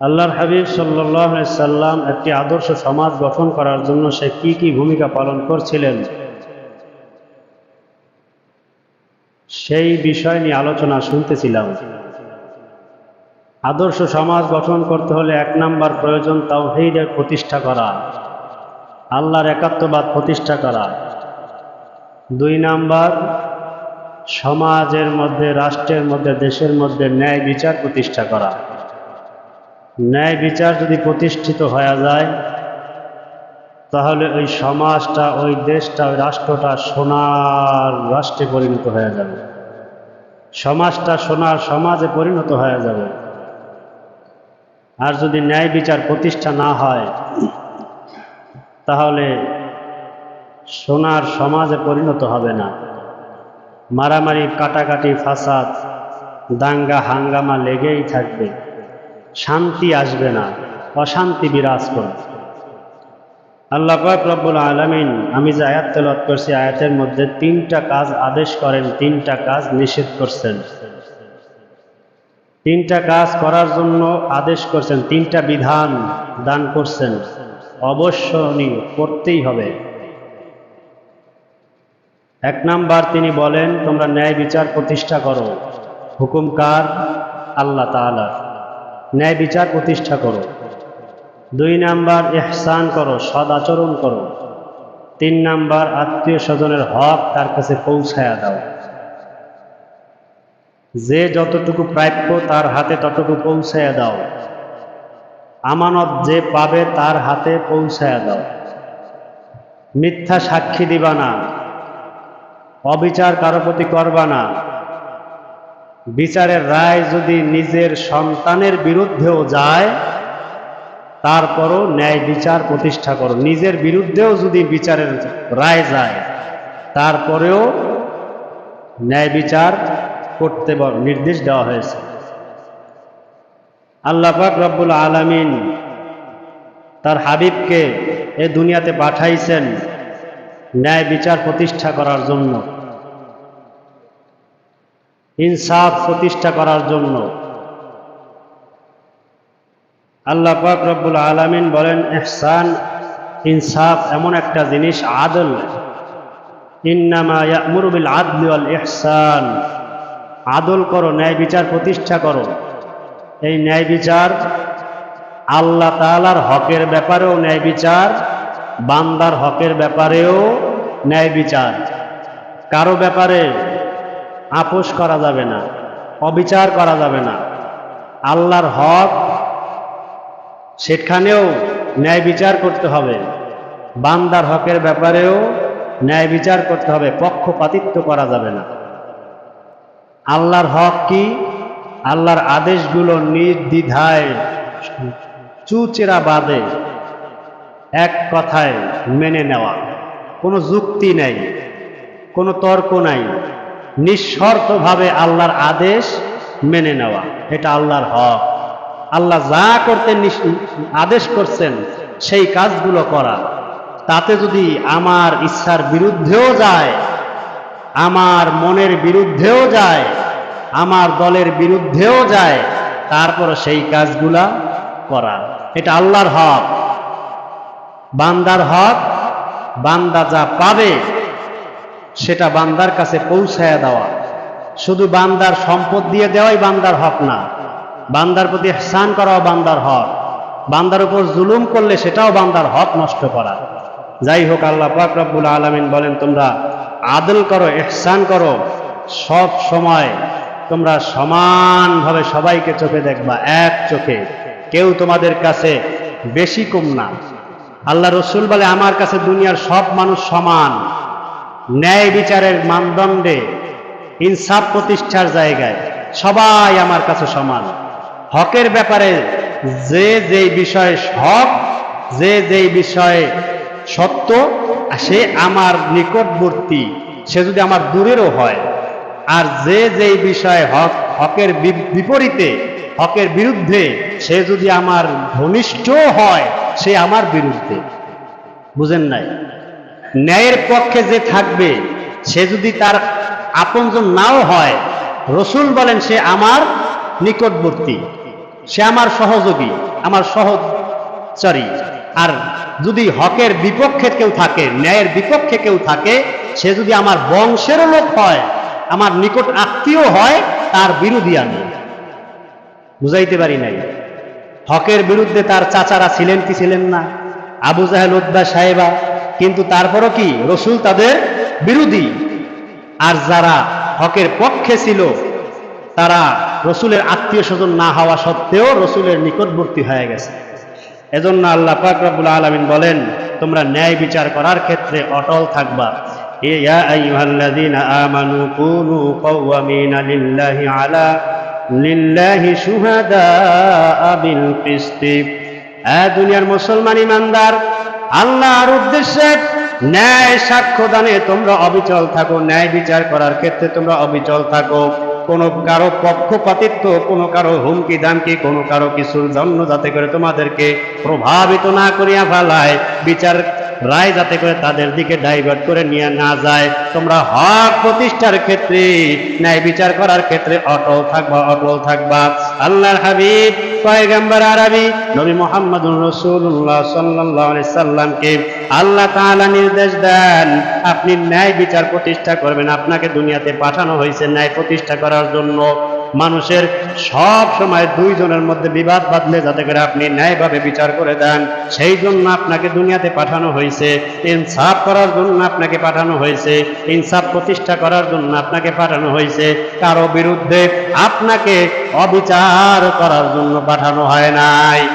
আল্লাহর হাবিব সাল্লাহ সাল্লাম একটি আদর্শ সমাজ গঠন করার জন্য সে কি কি ভূমিকা পালন করছিলেন? সেই বিষয় নিয়ে আলোচনা শুনতেছিলাম। আদর্শ সমাজ গঠন করতে হলে এক নাম্বার প্রয়োজন তাওহীদের প্রতিষ্ঠা করা, আল্লাহর একাত্মবাদ প্রতিষ্ঠা করা। দুই নাম্বার, সমাজের মধ্যে, রাষ্ট্রের মধ্যে, দেশের মধ্যে ন্যায় বিচার প্রতিষ্ঠা করা। ন্যায় বিচার যদি প্রতিষ্ঠিত হয়ে যায়, তাহলে ওই সমাজটা, ওই দেশটা, ওই রাষ্ট্রটা সোনার রাষ্ট্রে পরিণত হয়ে যাবে। সমাজটা সোনার সমাজে পরিণত হয়ে যাবে। আর যদি ন্যায় বিচার প্রতিষ্ঠা না হয়, তাহলে সোনার সমাজে পরিণত হবে না। মারামারি, কাটাকাটি, ফাসাদ, দাঙ্গা, হাঙ্গামা লেগেই থাকবে। শান্তি আসবে না, অশান্তি বিরাজ করবে আল্লাহ পাক রব্বুল আলমিন, আমি যে আয়াত তেলত করছি, আয়াতের মধ্যে তিনটা কাজ আদেশ করেন, তিনটা কাজ নিষেধ করছেন। তিনটা কাজ করার জন্য আদেশ করছেন, তিনটা বিধান দান করছেন। অবশ্যই করতেই হবে। এক নাম্বার তিনি বলেন, তোমরা ন্যায় বিচার প্রতিষ্ঠা করো। হুকুমকার আল্লাহ তাআলা ন্যায় বিচার প্রতিষ্ঠা করো। দুই নাম্বার এহসান করো সদ আচরণ করো। তিন নাম্বার, আত্মীয় স্বজনের হক তার কাছে পৌঁছায়া দাও। যে যতটুকু প্রাপ্য তার হাতে ততটুকু পৌঁছায়া দাও। আমানত যে পাবে তার হাতে পৌঁছায়া দাও। মিথ্যা সাক্ষী দিবা না। অবিচার কারও প্রতি করবা না। বিচারের রায় যদি নিজের সন্তানের বিরুদ্ধেও যায়, তারপরও ন্যায় বিচার প্রতিষ্ঠা করো। নিজের বিরুদ্ধেও যদি বিচারের রায় যায়, তারপরেও ন্যায় বিচার করতে নির্দেশ দেওয়া হয়েছে। আল্লাহ পাক রব্বুল আলামিন তার হাবিবকে এ দুনিয়াতে পাঠাইছেন ন্যায় বিচার প্রতিষ্ঠা করার জন্য। ইনসাফ প্রতিষ্ঠা করার জন্য। আল্লাহ পাক রব্বুল আলামিন বলেন, ইহসান, ইনসাফ এমন একটা জিনিস, আদল। ইন্নামা ইয়ামুরু বিল আদলি আদল করো, ন্যায় বিচার প্রতিষ্ঠা করো। এই ন্যায় বিচার আল্লাহ তাআলার হকের ব্যাপারেও ন্যায় বিচার, বান্দার হকের ব্যাপারেও ন্যায় বিচার। কারও ব্যাপারে আপোষ করা যাবে না, অবিচার করা যাবে না। আল্লাহর হক সেখানেও ন্যায় বিচার করতে হবে। বান্দার হকের ব্যাপারেও ন্যায় বিচার করতে হবে, পক্ষপাতিত্ব করা যাবে না। আল্লাহর হক কি? আল্লাহর আদেশগুলো নির্দ্বিধায়, চুচেরা বাদে, এক কথায় মেনে নেওয়া। কোনো যুক্তি নেই, কোনো তর্ক নাই। নিঃশর্তভাবে আল্লাহর আদেশ মেনে নেওয়া। এটা আল্লাহর হক। আল্লাহ যা করতে আদেশ করছেন, সেই কাজগুলো করা। তাতে যদি আমার ইচ্ছার বিরুদ্ধেও যায়, আমার মনের বিরুদ্ধেও যায়, আমার দলের বিরুদ্ধেও যায় তারপর সেই কাজগুলা করা। এটা আল্লাহর হক। বান্দার হক, বান্দা যা পাবে সেটা বান্দার কাছে পৌঁছায়া দেওয়া। শুধু বান্দার সম্পদ দিয়ে দেওয়াই বান্দার হক না। বান্দার প্রতি স্নান করাও বান্দার হক। বান্দার উপর জুলুম করলে সেটাও বান্দার হক নষ্ট করা। যাই হোক, আল্লাহ পাক আলমিন বলেন, তোমরা আদল করো, ইহসান করো। সব সময় তোমরা সমানভাবে সবাইকে চোখে দেখবা, এক চোখে। কেউ তোমাদের কাছে বেশি কম না। আল্লাহ রসুল বলে, আমার কাছে দুনিয়ার সব মানুষ সমান। ন্যায় বিচারের মানদণ্ডে ইনসাফ প্রতিষ্ঠার জায়গায় সবাই আমার কাছে সমান। হকের ব্যাপারে যে যেই বিষয়ে হক, যে যেই বিষয়ে সত্য সে আমার নিকটবর্তী, সে যদি আমার দূরেরও হয়, আর যে যেই বিষয়ে হক, হকের বিপরীতে, হকের বিরুদ্ধে, সে যদি আমার ঘনিষ্ঠ হয়, সে আমার বিরুদ্ধে। বুঝেন নাই? ন্যায়ের পক্ষে যে থাকবে, সে যদি তার আপনজন নাও হয়, রসুল বলেন সে আমার নিকটবর্তী। সে আমার সহযোগী, আমার সহচারী। আর যদি হকের বিপক্ষে কেউ থাকে, ন্যায়ের বিপক্ষে কেউ থাকে, সে যদি আমার বংশেরও লোক হয়, আমার নিকট আত্মীয় হয়, তার বিরোধী আমি। বুঝাইতে পারি নাই। হকের বিরুদ্ধে তার চাচারা ছিলেন কি ছিলেন না? আবু জাহেল উদ্দা সাহেবা কিন্তু তারপরও কি? রসুল তাদের বিরোধী। আর যারা হকের পক্ষে ছিল, তারা রসুলের আত্মীয় স্বজন না হওয়া সত্ত্বেও রসুলের নিকটবর্তী হয়ে গেছে। এজন্য আল্লাহ পাক রব্বুল আলামিন বলেন, তোমরা ন্যায় বিচার করার ক্ষেত্রে অটল থাকবা। দুনিয়ার মুসলমান ইমানদার আল্লাহর উদ্দেশ্যে ন্যায় সাক্ষ্য দানে তোমরা অবিচল থাকো, ন্যায় বিচার করার ক্ষেত্রে তোমরা অবিচল থাকো। কোনো কারও পক্ষপাতিত্ব, কোনো কারও হুমকি দামকি, কোনো কারও কিছুর জন্য যাতে করে তোমাদেরকে প্রভাবিত না করিয়া ফেলায়, বিচার রায় যাতে করে তাদের দিকে ডাইভার্ট করে নিয়ে না যায়। তোমরা হক প্রতিষ্ঠার ক্ষেত্রে, ন্যায় বিচার করার ক্ষেত্রে অটল থাকবা অটল থাকবা। আল্লাহর হাবিব পয়গম্বর আরবি নবী মোহাম্মদুর রসুল্লাহ সাল্লাহ সাল্লামকে আল্লাহ তাআলা নির্দেশ দেন, আপনি ন্যায় বিচার প্রতিষ্ঠা করবেন, আপনাকে দুনিয়াতে পাঠানো হয়েছে ন্যায় প্রতিষ্ঠা করার জন্য। মানুষের সব সময় দুইজনের মধ্যে বিবাদ বাঁধলে যাতে করে আপনি ন্যায়ভাবে বিচার করে দেন, সেই জন্য আপনাকে দুনিয়াতে পাঠানো হয়েছে। ইনসাফ করার জন্য আপনাকে পাঠানো হয়েছে। ইনসাফ প্রতিষ্ঠা করার জন্য আপনাকে পাঠানো হয়েছে। কারও বিরুদ্ধে আপনাকে অবিচার করার জন্য পাঠানো হয় নাই।